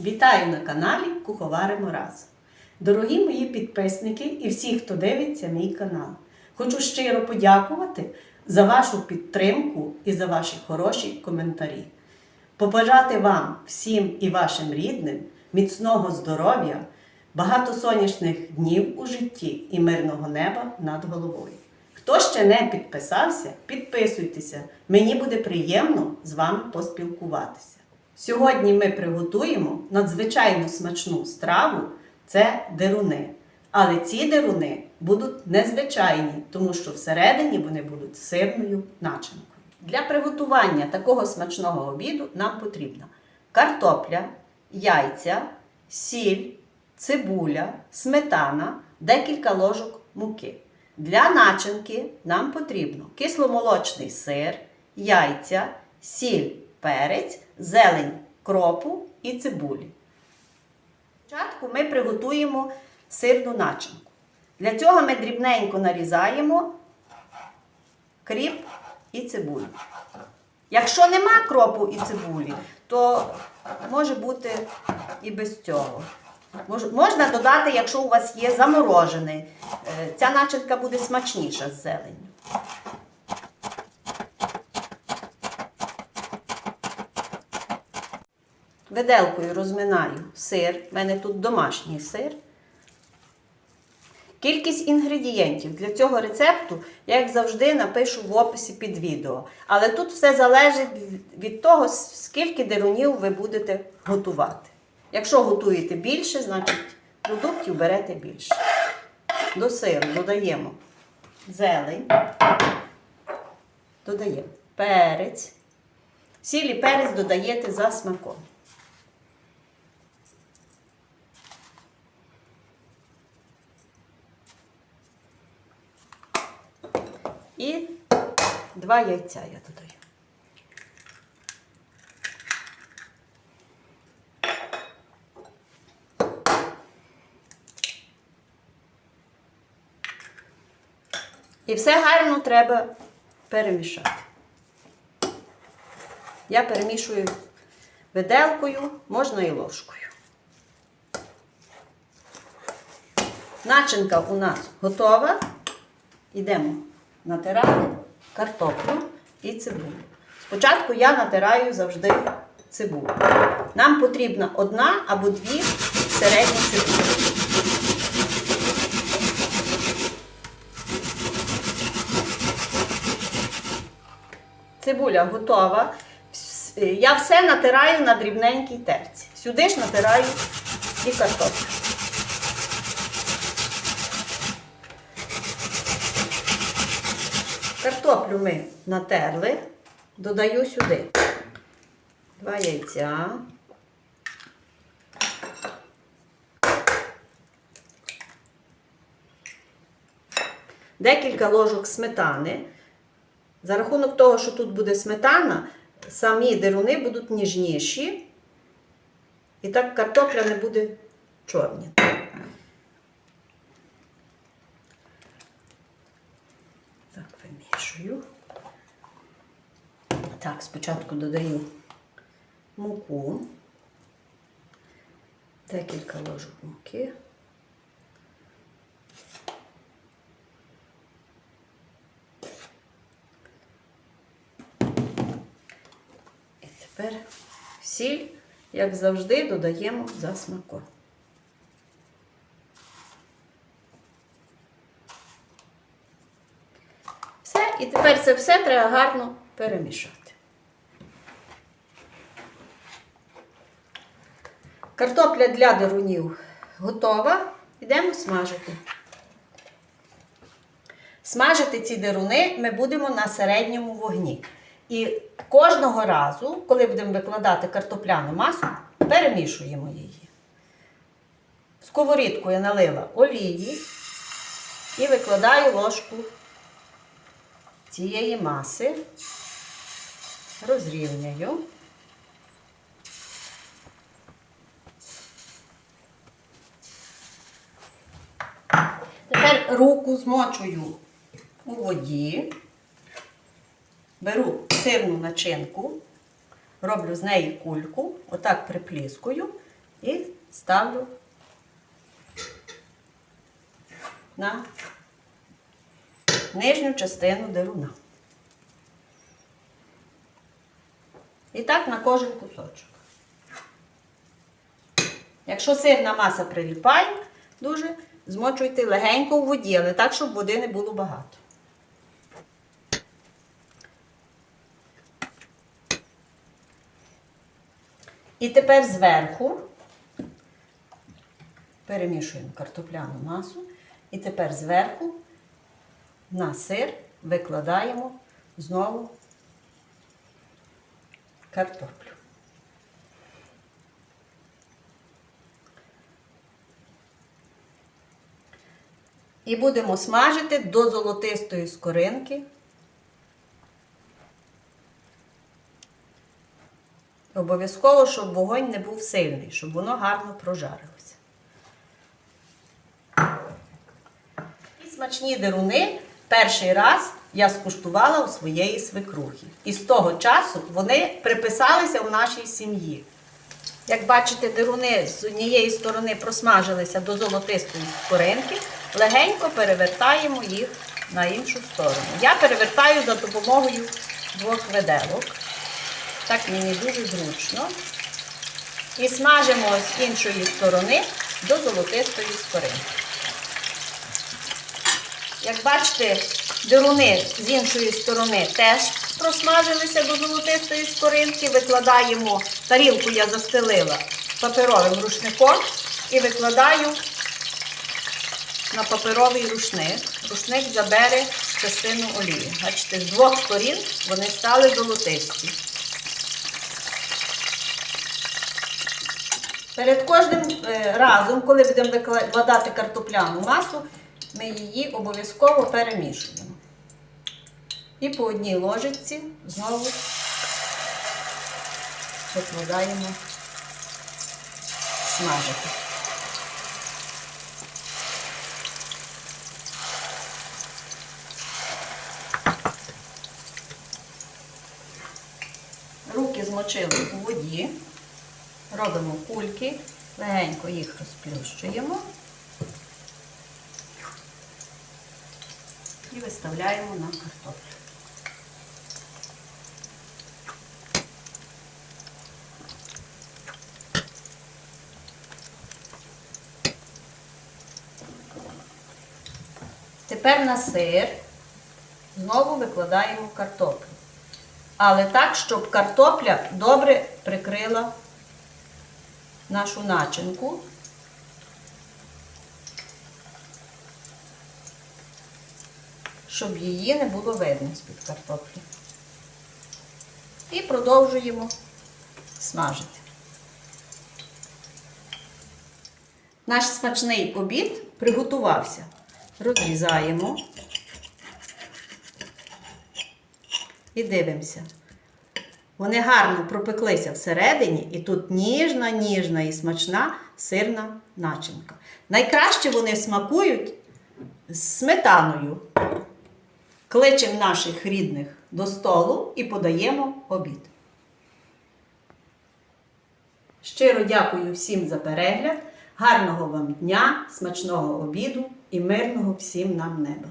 Вітаю на каналі Куховаримо разом. Дорогі мої підписники і всі, хто дивиться мій канал. Хочу щиро подякувати за вашу підтримку і за ваші хороші коментарі. Побажати вам всім і вашим рідним міцного здоров'я, багато сонячних днів у житті і мирного неба над головою. Хто ще не підписався, підписуйтеся. Мені буде приємно з вами поспілкуватися. Сьогодні ми приготуємо надзвичайно смачну страву це деруни. Але ці деруни будуть незвичайні, тому що всередині вони будуть сирною начинкою. Для приготування такого смачного обіду нам потрібна картопля, яйця, сіль, цибуля, сметана, декілька ложок муки. Для начинки нам потрібно кисломолочний сир, яйця, сіль, перець, зелень кропу і цибулі. Спочатку ми приготуємо сирну начинку. Для цього ми дрібненько нарізаємо кріп і цибулю. Якщо нема кропу і цибулі, то може бути і без цього. Мож- Можна додати, якщо у вас є заморожений. Е, Ця начинка буде смачніша з зеленню. Виделкою розминаю сир. У мене тут домашній сир. Кількість інгредієнтів для цього рецепту, я, як завжди, напишу в описі під відео. Але тут все залежить від того, скільки дерунів ви будете готувати. Якщо готуєте більше, значить продуктів берете більше. До сиру додаємо зелень, додаємо перець. Сіль перець додаєте за смаком. І два яйця я додаю. І все гарно треба перемішати. Я перемішую виделкою, можна і ложкою. Начинка у нас готова. Йдемо натирати картоплю і цибулю. Спочатку я натираю завжди цибулю. Нам потрібна одна або дві середні цибулі. Цибуля готова. Я все натираю на дрібненькій терці. Сюди ж натираю і картоплю. Картоплю ми натерли, додаю сюди два яйця. Декілька ложок сметани. За рахунок того, що тут буде сметана, самі деруни будуть ніжніші. І так картопля не буде чорня. Так, вимішую. Так, спочатку додаю муку. Декілька ложок муки. І тепер сіль, як завжди, додаємо за смаком. Все, і тепер це все треба гарно перемішати. Картопля для дерунів готова. Йдемо смажити. Смажити ці деруни ми будемо на середньому вогні. І кожного разу, коли будемо викладати картопляну масу, перемішуємо її. Сковорідку я налила олії і викладаю ложку цієї маси, розрівняю. Тепер руку змочую у воді, беру сирну начинку, роблю з неї кульку, отак припліскую І ставлю на нижню частину деруна. І так на кожен кусочок. Якщо сирна маса приліпає дуже, змочуйте легенько в воді, але так, щоб води не було багато. І тепер зверху перемішуємо картопляну масу. І тепер зверху на сир викладаємо знову картоплю. І будемо смажити до золотистої скоринки. Обов'язково, щоб вогонь не був сильний, щоб воно гарно прожарилося. І смачні деруни перший раз я скуштувала у своєї свекрухи. І з того часу вони приписалися в нашій сім'ї. Як бачите, деруни з однієї сторони просмажилися до золотистої скоринки, легенько перевертаємо їх на іншу сторону. Я перевертаю за допомогою двох виделок. Так мені дуже зручно. І смажимо з іншої сторони до золотистої скоринки. Як бачите, деруни з іншої сторони теж просмажилися до золотистої скоринки. Викладаємо, тарілку я застелила паперовим рушником і викладаю на паперовий рушник. Рушник забере частину олії. Бачите, з двох сторін вони стали золотисті. Перед кожним е, разом, коли будемо викладати картопляну масу, ми її обов'язково перемішуємо. І по одній ложечці знову викладаємо смажити. Руки змочили у воді. Робимо кульки, легенько їх розплющуємо і виставляємо на картоплю. Тепер на сир знову викладаємо картоплю. Але так, щоб картопля добре прикрила нашу начинку. Щоб її не було видно з-під картоплі. І продовжуємо смажити. Наш смачний обід приготувався. Розрізаємо і дивимося. Вони гарно пропеклися всередині, і тут ніжна, ніжна і смачна сирна начинка. Найкраще вони смакують з сметаною. Кличемо наших рідних до столу і подаємо обід. Щиро дякую всім за перегляд. Гарного вам дня, смачного обіду і мирного всім нам неба!